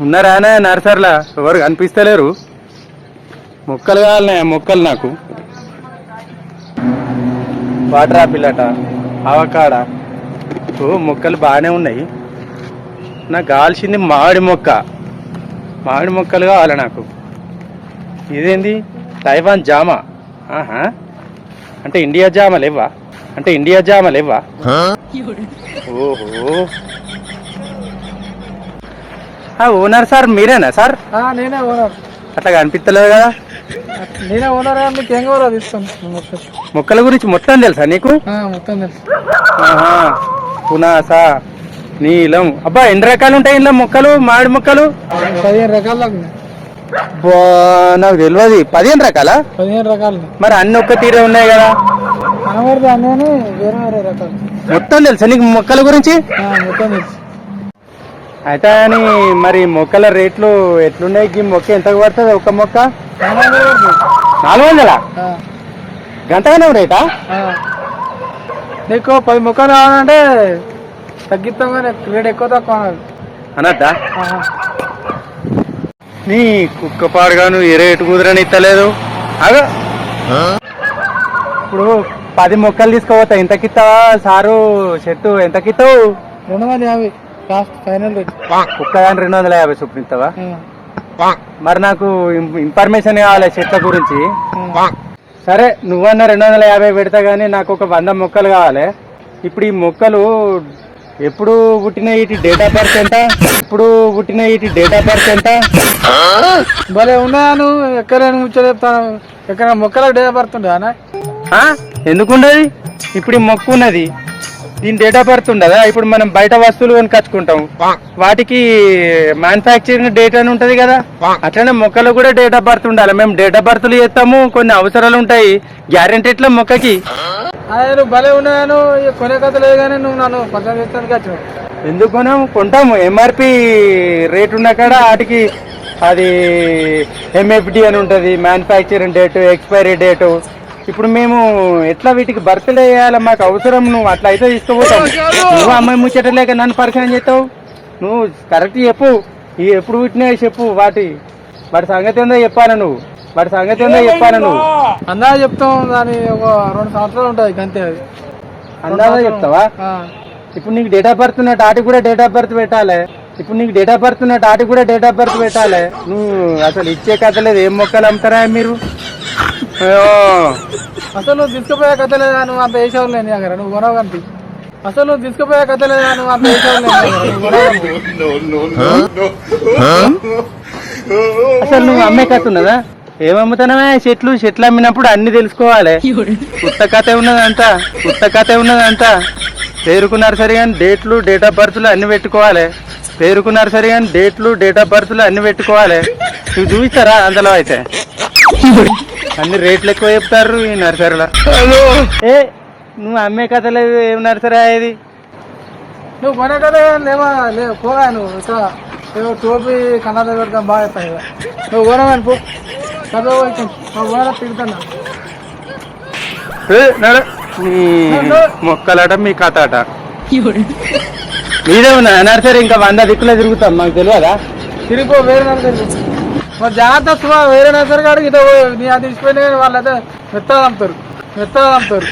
ఉన్నారానే నర్సర్లా ఎవరు కనిపిస్తలేరు? మొక్కలు కావాలనే మొక్కలు నాకు. వాటర్ ఆపిల్ అట అవకాడ ఓ మొక్కలు బాగానే ఉన్నాయి. నాకు కావాల్సింది మామిడి మొక్క. మామిడి మొక్కలు కావాలి నాకు. ఇదేంది? తైవాన్ జామ. ఆహా. అంటే ఇండియా జామ లేవా అంటే ఇండియా జామ లేవా ఓహో. ఓనర్ సార్ మీరేనా సార్? నేనే ఓనర్ అట్లా కనిపిస్తలేదు కదా. నేనే ఓనర్ మీకు ఏం కావాలో తీస్తాను మొక్కల. గురించి మొత్తం తెలుసా నీకు? మొత్తం తెలుసు. పునాస నీలం. అబ్బా ఎన్ని రకాలు ఉంటాయి ఇంట్లో మొక్కలు మామిడి మొక్కలు? పదిహేను రకాలు నాకు తెలియదు. పదిహేను రకాలా? పదిహేను రకాలు. మరి అన్ని ఒక్క తీరే ఉన్నాయి కదా. మొత్తం తెలుసా నీకు మొక్కల గురించి? మొత్తం తెలుసు. అయితే అని మరి మొక్కల రేట్లు ఎట్లున్నాయి? ఈ మొక్క ఎంత పడుతుంది ఒక మొక్క. నాలుగు వందల? గంటగానే రేటా. నీకు పది మొక్కలు కావాలంటే తగ్గిస్తాం కానీ రేట్ ఎక్కువ తక్కువ అనద్దా? ఆహా. నీ కుక్క పాడుగాను ఏ రేటు కుదరని ఇస్తలేదు అగో ఇప్పుడు పది మొక్కలు తీసుకోపోతా ఎంతకిస్తావా సారు చెట్టు ఎంతకిస్తావు రెండు వందల యాభై. Last final rate. కుక్క దాని రెండు వందల యాభై చొప్పున ఇస్తావా మరి నాకు ఇన్ఫర్మేషన్ కావాలి చెట్ల గురించి. సరే నువ్వన్న రెండు వందల యాభై పెడతా కానీ నాకు ఒక వంద మొక్కలు కావాలి. ఇప్పుడు ఈ మొక్కలు ఎప్పుడు పుట్టిన వీటి డేట్ ఆఫ్ బర్త్ ఎంత? ఇప్పుడు పుట్టిన వీటి డేట్ ఆఫ్ బర్త్ ఎంత? భలే ఉన్నాయా నువ్వు ఎక్కడ చెప్తాను ఎక్కడ మొక్కలకు డే పడుతుండే అన్న? ఆ? ఎందుకుండదు ఇప్పుడు ఈ మొక్క ఉన్నది. దీని డేట్ ఆఫ్ బర్త్ ఉండదా? ఇప్పుడు మనం బయట వస్తువులు కొనుకొచ్చుకుంటాం. వాటికి మ్యానుఫ్యాక్చరింగ్ డేట్ అని ఉంటది కదా? అట్లనే మొక్కలు కూడా డేట్ ఆఫ్ బర్త్ ఉండాలి. మేము డేట్ ఆఫ్ బర్త్లు చేస్తాము కొన్ని అవసరాలు ఉంటాయి. గ్యారెంటీ ఎట్లా మొక్కకి. అదే భలే ఇక కొనే కథ లేదు కానీ నువ్వు నన్ను పక్కన ఎందుకు కొనాము? కొంటాము. ఎంఆర్పి రేట్ ఉన్న కాడ వాటికి అది ఎంఎఫ్డి అని ఉంటుంది. మ్యానుఫ్యాక్చరింగ్ డేట్ ఎక్స్పైరీ డేటు ఇప్పుడు మేము ఎట్లా వీటికి బర్త్డే చేయాలి? మాకు అవసరం. నువ్వు అట్లా అయితే తీసుకుపోతావు. నువ్వు అమ్మాయి ముచ్చట లేక నన్ను పరిచయం చేస్తావు? నువ్వు కరెక్ట్ చెప్పు. ఈ ఎప్పుడు పుట్టినాయి చెప్పు వాటి. వాటి సంగతి ఏందో చెప్పాను నువ్వు? వాటి సంగతి ఏందో చెప్పాను నువ్వు? అందా చెప్తాం దాని ఒక రెండు సంవత్సరాలు ఉంటుంది అంతే అది. అందాజా చెప్తావా? ఇప్పుడు నీకు డేట్ ఆఫ్ బర్త్ ఉన్నట్టు ఆటికి కూడా డేట్ ఆఫ్ బర్త్ పెట్టాలి. ఇప్పుడు నీకు డేట్ ఆఫ్ బర్త్ ఉన్నట్టు ఆటికి కూడా డేట్ ఆఫ్ బర్త్ పెట్టాలి. నువ్వు అసలు ఇచ్చే కథ లేదు. ఏం మొక్కలు అమ్ముతారా మీరు. అసలు నువ్వు తీసుకుపోయే కథ లేదా నువ్వు అంత వేసేవాళ్ళు లేని దగ్గర నువ్వు కొనవు అసలు నువ్వు తీసుకుపోయే కథ లేదా నువ్వు అంత వేసేవాళ్ళు అసలు నువ్వు అమ్మే కథ ఉన్నదా? ఏమమ్ముతానమే చెట్లు చెట్లు అమ్మినప్పుడు అన్ని తెలుసుకోవాలి. కొత్త కథ ఉన్నదంతా కొత్త కథ ఉన్నదంతా పేరుకున్నారు సరే కానీ డేట్లు డేట్ ఆఫ్ బర్త్లు అన్ని పెట్టుకోవాలి. పేరుకున్నారు సరే కానీ డేట్లు డేట్ ఆఫ్ బర్త్లు అన్ని పెట్టుకోవాలి. నువ్వు చూపిస్తారా అందులో అయితే? అన్ని రేట్లు ఎక్కువ చెప్తారు ఈ నర్సరీలో. ఏ నువ్వు అమ్మే కథ లేదు ఏం నర్సరీ ఇది నువ్వు కొనే కథ లేవా? లేవు పోగా నువ్వు ఇక్కడ టోపీ కన్నడ పెడతాం బాగా కదా. నువ్వు కొనమని పో. నువ్వు కొన తిరుగుతున్నా మొక్కలట మీ కథ అట మీదే ఉన్నా నర్సరీ ఇంకా వంద దిక్కులో తిరుగుతాం మాకు తెలియదా? తిరిగిపో వేరే నర్సరీ మరి జాగ్రత్త సుమా వేరే నర్సరీ కాడికి ఇదో నీ అది ఇచ్చిపోయినా కానీ వాళ్ళైతే మెత్తగా అమ్ముతారు మెత్తగా అమ్ముతారు